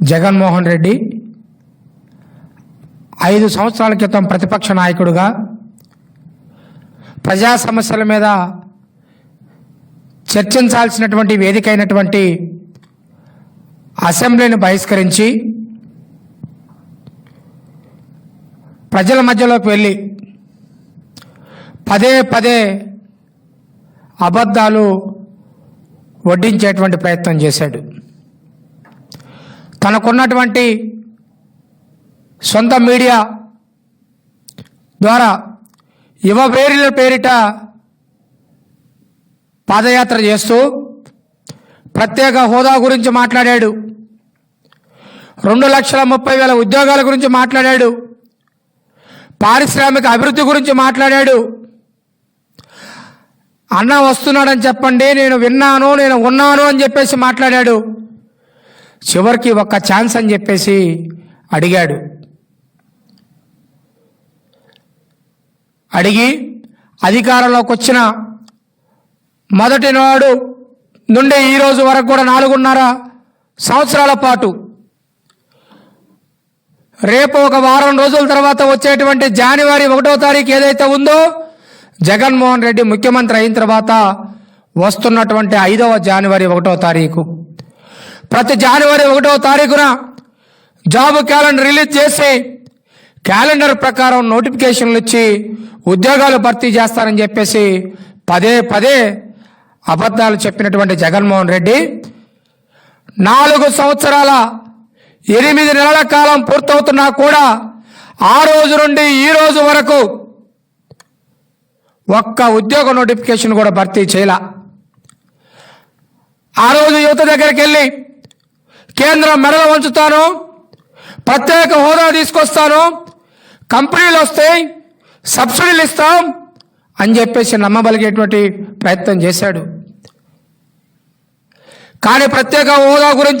జగన్మోహన్ రెడ్డి ఐదు సంవత్సరాల క్రితం ప్రతిపక్ష నాయకుడుగా ప్రజా సమస్యల మీద చర్చించాల్సినటువంటి వేదిక అయినటువంటి అసెంబ్లీని బహిష్కరించి ప్రజల మధ్యలోకి వెళ్ళి పదే పదే అబద్ధాలు వడ్డించేటువంటి ప్రయత్నం చేశాడు. తనకున్నటువంటి సొంత మీడియా ద్వారా యువ పేరుల పేరిట పాదయాత్ర చేస్తూ ప్రత్యేక హోదా గురించి మాట్లాడాడు. రెండు లక్షల ముప్పై వేల ఉద్యోగాల గురించి మాట్లాడాడు. పారిశ్రామిక అభివృద్ధి గురించి మాట్లాడాడు. అన్న వస్తున్నాడని చెప్పండి నేను విన్నాను నేను ఉన్నాను అని చెప్పేసి మాట్లాడాడు. చివరికి ఒక్క ఛాన్స్ అని చెప్పేసి అడిగాడు. అడిగి అధికారంలోకి వచ్చిన మొదటి నాడు నుండి ఈ రోజు వరకు కూడా నాలుగున్నర సంవత్సరాల పాటు రేపు ఒక వారం రోజుల తర్వాత వచ్చేటువంటి జనవరి ఒకటో తారీఖు ఏదైతే ఉందో జగన్మోహన్ రెడ్డి ముఖ్యమంత్రి అయిన తర్వాత వస్తున్నటువంటి ఐదవ జనవరి ఒకటో తారీఖు. ప్రతి జనవరి ఒకటో తారీఖున జాబ్ క్యాలెండర్ రిలీజ్ చేసి క్యాలెండర్ ప్రకారం నోటిఫికేషన్లు ఇచ్చి ఉద్యోగాలు భర్తీ చేస్తారని చెప్పేసి పదే పదే అబద్ధాలు చెప్పినటువంటి జగన్మోహన్ రెడ్డి నాలుగు సంవత్సరాల ఎనిమిది నెలల కాలం పూర్తవుతున్నా కూడా ఆ రోజు నుండి ఈ రోజు వరకు ఒక్క ఉద్యోగ నోటిఫికేషన్ కూడా భర్తీ చేయాల. ఆ రోజు యువత దగ్గరికి వెళ్ళి కేంద్రం మెడల వంచుతాను ప్రత్యేక హోదా తీసుకొస్తాను కంపెనీలు వస్తాయి సబ్సిడీలు ఇస్తాం అని చెప్పేసి నమ్మబలిగేటువంటి ప్రయత్నం చేశాడు. కానీ ప్రత్యేక హోదా గురించి